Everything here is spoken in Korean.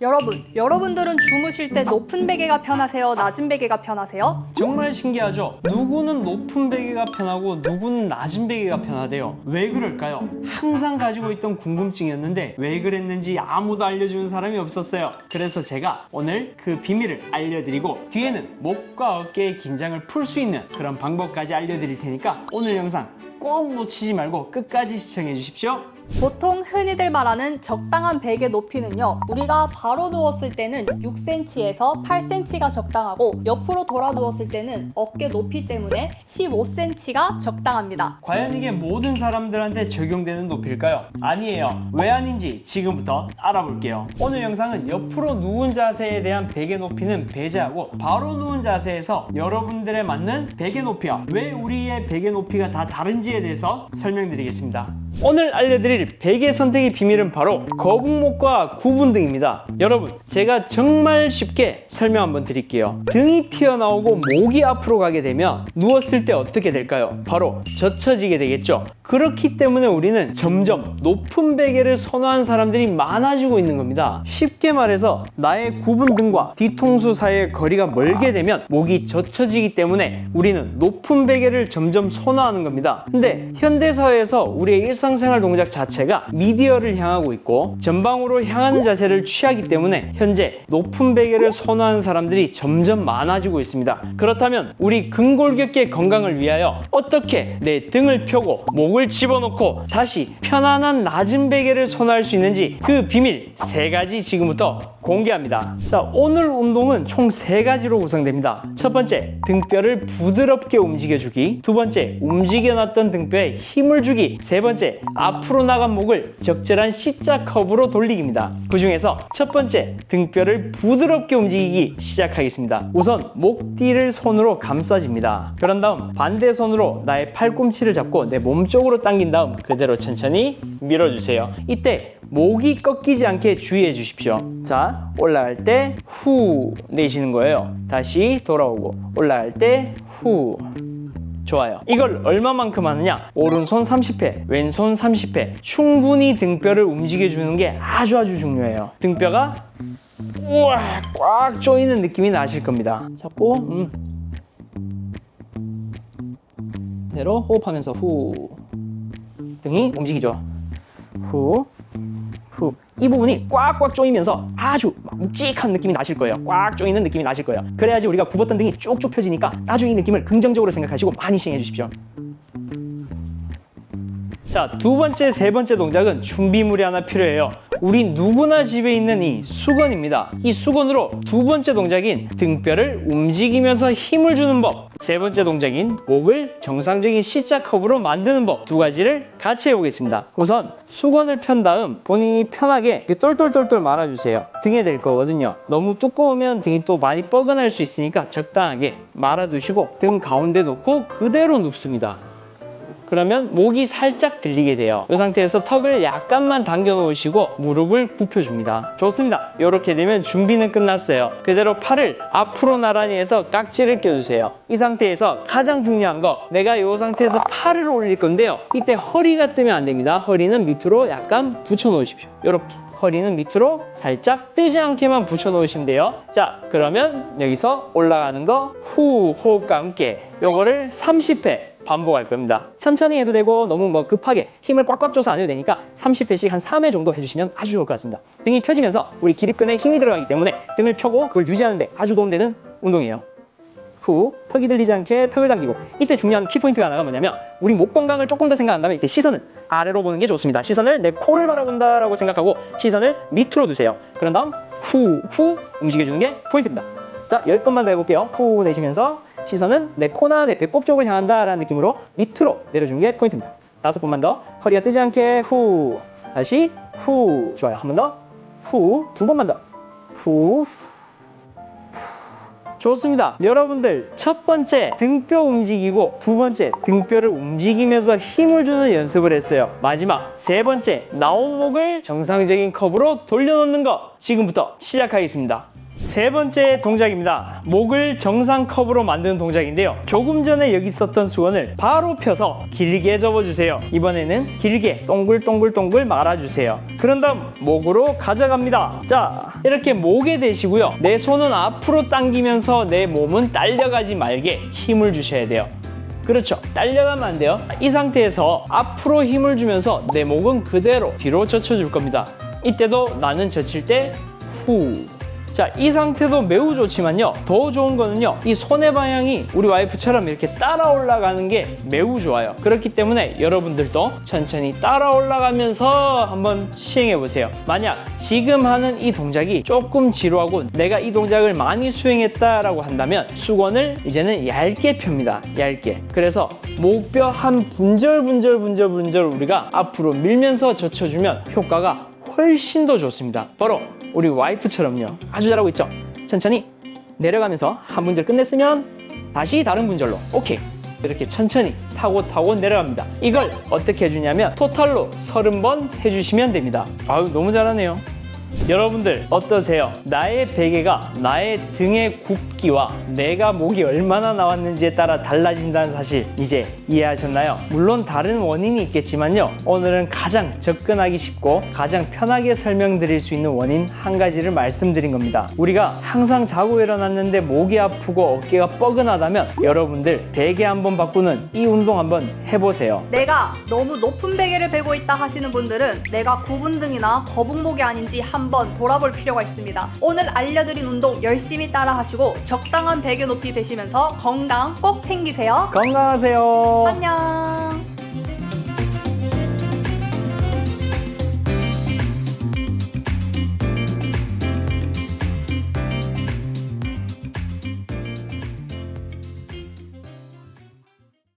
여러분, 여러분들은 주무실 때 높은 베개가 편하세요? 낮은 베개가 편하세요? 정말 신기하죠? 누구는 높은 베개가 편하고 누구는 낮은 베개가 편하대요. 왜 그럴까요? 항상 가지고 있던 궁금증이었는데 왜 그랬는지 아무도 알려주는 사람이 없었어요. 그래서 제가 오늘 그 비밀을 알려드리고 뒤에는 목과 어깨의 긴장을 풀 수 있는 그런 방법까지 알려드릴 테니까 오늘 영상 꼭 놓치지 말고 끝까지 시청해 주십시오. 보통 흔히들 말하는 적당한 베개 높이는요, 우리가 바로 누웠을 때는 6cm에서 8cm가 적당하고 옆으로 돌아 누웠을 때는 어깨 높이 때문에 15cm가 적당합니다. 과연 이게 모든 사람들한테 적용되는 높이일까요? 아니에요. 왜 아닌지 지금부터 알아볼게요. 오늘 영상은 옆으로 누운 자세에 대한 베개 높이는 배제하고 바로 누운 자세에서 여러분들의 맞는 베개 높이와 왜 우리의 베개 높이가 다 다른지에 대해서 설명드리겠습니다. 오늘 알려드릴 베개 선택의 비밀은 바로 거북목과 구분 등입니다. 여러분, 제가 정말 쉽게 설명 한번 드릴게요. 등이 튀어나오고 목이 앞으로 가게 되면 누웠을 때 어떻게 될까요? 바로 젖혀지게 되겠죠. 그렇기 때문에 우리는 점점 높은 베개를 선호한 사람들이 많아지고 있는 겁니다. 쉽게 말해서 나의 구분 등과 뒤통수 사이의 거리가 멀게 되면 목이 젖혀지기 때문에 우리는 높은 베개를 점점 선호하는 겁니다. 근데 현대 사회에서 우리의 일 상생활 동작 자체가 미디어를 향하고 있고 전방으로 향하는 자세를 취하기 때문에 현재 높은 베개를 선호하는 사람들이 점점 많아지고 있습니다. 그렇다면 우리 근골격계 건강을 위하여 어떻게 내 등을 펴고 목을 집어넣고 다시 편안한 낮은 베개를 선호할 수 있는지 그 비밀 세 가지 지금부터 공개합니다. 자, 오늘 운동은 총 세 가지로 구성됩니다. 첫 번째, 등뼈를 부드럽게 움직여주기. 두 번째, 움직여놨던 등뼈에 힘을 주기. 세 번째, 앞으로 나간 목을 적절한 C자 컵으로 돌리기입니다. 그 중에서 첫 번째, 등뼈를 부드럽게 움직이기 시작하겠습니다. 우선 목 뒤를 손으로 감싸집니다. 그런 다음 반대 손으로 나의 팔꿈치를 잡고 내 몸 쪽으로 당긴 다음 그대로 천천히 밀어주세요. 이때 목이 꺾이지 않게 주의해 주십시오. 자, 올라갈 때 후 내쉬는 거예요. 다시 돌아오고 올라갈 때 후. 좋아요. 이걸 얼마만큼 하느냐? 오른손 30회, 왼손 30회. 충분히 등뼈를 움직여주는 게 아주 아주 중요해요. 등뼈가 우와 꽉 조이는 느낌이 나실 겁니다. 잡고 음. 대로 호흡하면서 후 등이 움직이죠. 후 후. 이 부분이 꽉꽉 조이면서 아주 막 묵직한 느낌이 나실 거예요. 꽉 조이는 느낌이 나실 거예요. 그래야지 우리가 굽었던 등이 쭉쭉 펴지니까 나중에 이 느낌을 긍정적으로 생각하시고 많이 시행해 주십시오. 자, 두 번째, 세 번째 동작은 준비물이 하나 필요해요. 우리 누구나 집에 있는 이 수건입니다. 이 수건으로 두 번째 동작인 등뼈를 움직이면서 힘을 주는 법. 세 번째 동작인 목을 정상적인 C자컵으로 만드는 법. 두 가지를 같이 해보겠습니다. 우선 수건을 편 다음 본인이 편하게 똘똘똘똘 말아주세요. 등에 될 거거든요. 너무 두꺼우면 등이 또 많이 뻐근할 수 있으니까 적당하게 말아두시고 등 가운데 놓고 그대로 눕습니다. 그러면 목이 살짝 들리게 돼요. 이 상태에서 턱을 약간만 당겨 놓으시고 무릎을 굽혀 줍니다. 좋습니다. 이렇게 되면 준비는 끝났어요. 그대로 팔을 앞으로 나란히 해서 깍지를 껴주세요. 이 상태에서 가장 중요한 거 내가 이 상태에서 팔을 올릴 건데요. 이때 허리가 뜨면 안 됩니다. 허리는 밑으로 약간 붙여 놓으십시오. 이렇게. 허리는 밑으로 살짝 뜨지 않게만 붙여 놓으시면 돼요. 자, 그러면 여기서 올라가는 거 후 호흡과 함께 요거를 30회 반복할 겁니다. 천천히 해도 되고 너무 뭐 급하게 힘을 꽉꽉 줘서 안 해도 되니까 30회씩 한 3회 정도 해주시면 아주 좋을 것 같습니다. 등이 펴지면서 우리 기립근에 힘이 들어가기 때문에 등을 펴고 그걸 유지하는데 아주 도움되는 운동이에요. 후 턱이 들리지 않게 턱을 당기고 이때 중요한 키포인트가 하나가 뭐냐면 우리 목 건강을 조금 더 생각한다면 이때 시선은 아래로 보는 게 좋습니다. 시선을 내 코를 바라본다라고 생각하고 시선을 밑으로 두세요. 그런 다음 후후 움직여주는 게 포인트입니다. 자, 열 번만 더 해볼게요. 후 내쉬면서 시선은 내 코나 내 배꼽 쪽을 향한다 라는 느낌으로 밑으로 내려주는 게 포인트입니다. 다섯 번만 더 허리가 뜨지 않게 후 다시 후 좋아요. 한 번 더 후 두 번만 더후 좋습니다. 여러분들 첫 번째 등뼈 움직이고 두 번째 등뼈를 움직이면서 힘을 주는 연습을 했어요. 마지막 세 번째 나온 목을 정상적인 컵으로 돌려놓는 거 지금부터 시작하겠습니다. 세 번째 동작입니다. 목을 정상 컵으로 만드는 동작인데요. 조금 전에 여기 있었던 수건을 바로 펴서 길게 접어주세요. 이번에는 길게 동글동글동글 말아주세요. 그런 다음 목으로 가져갑니다. 자, 이렇게 목에 대시고요. 내 손은 앞으로 당기면서 내 몸은 딸려가지 말게 힘을 주셔야 돼요. 그렇죠. 딸려가면 안 돼요. 이 상태에서 앞으로 힘을 주면서 내 목은 그대로 뒤로 젖혀줄 겁니다. 이때도 나는 젖힐 때 후. 자, 이 상태도 매우 좋지만요. 더 좋은 거는요. 이 손의 방향이 우리 와이프처럼 이렇게 따라 올라가는 게 매우 좋아요. 그렇기 때문에 여러분들도 천천히 따라 올라가면서 한번 시행해 보세요. 만약 지금 하는 이 동작이 조금 지루하고 내가 이 동작을 많이 수행했다라고 한다면 수건을 이제는 얇게 펴니다. 얇게. 그래서 목뼈 한 분절 분절 분절 분절 우리가 앞으로 밀면서 젖혀주면 효과가 훨씬 더 좋습니다. 바로 우리 와이프처럼요. 아주 잘하고 있죠? 천천히 내려가면서 한 분절 끝냈으면 다시 다른 분절로 오케이. 이렇게 천천히 타고 타고 내려갑니다. 이걸 어떻게 해주냐면 토탈로 30번 해주시면 됩니다. 아유 너무 잘하네요. 여러분들 어떠세요? 나의 베개가 나의 등의 굽기와 내가 목이 얼마나 나왔는지에 따라 달라진다는 사실 이제 이해하셨나요? 물론 다른 원인이 있겠지만요. 오늘은 가장 접근하기 쉽고 가장 편하게 설명드릴 수 있는 원인 한 가지를 말씀드린 겁니다. 우리가 항상 자고 일어났는데 목이 아프고 어깨가 뻐근하다면 여러분들 베개 한번 바꾸는 이 운동 한번 해보세요. 내가 너무 높은 베개를 베고 있다 하시는 분들은 내가 구분등이나 거북목이 아닌지 한번 돌아볼 필요가 있습니다. 오늘 알려드린 운동 열심히 따라 하시고 적당한 베개 높이 베시면서 건강 꼭 챙기세요. 건강하세요. 안녕.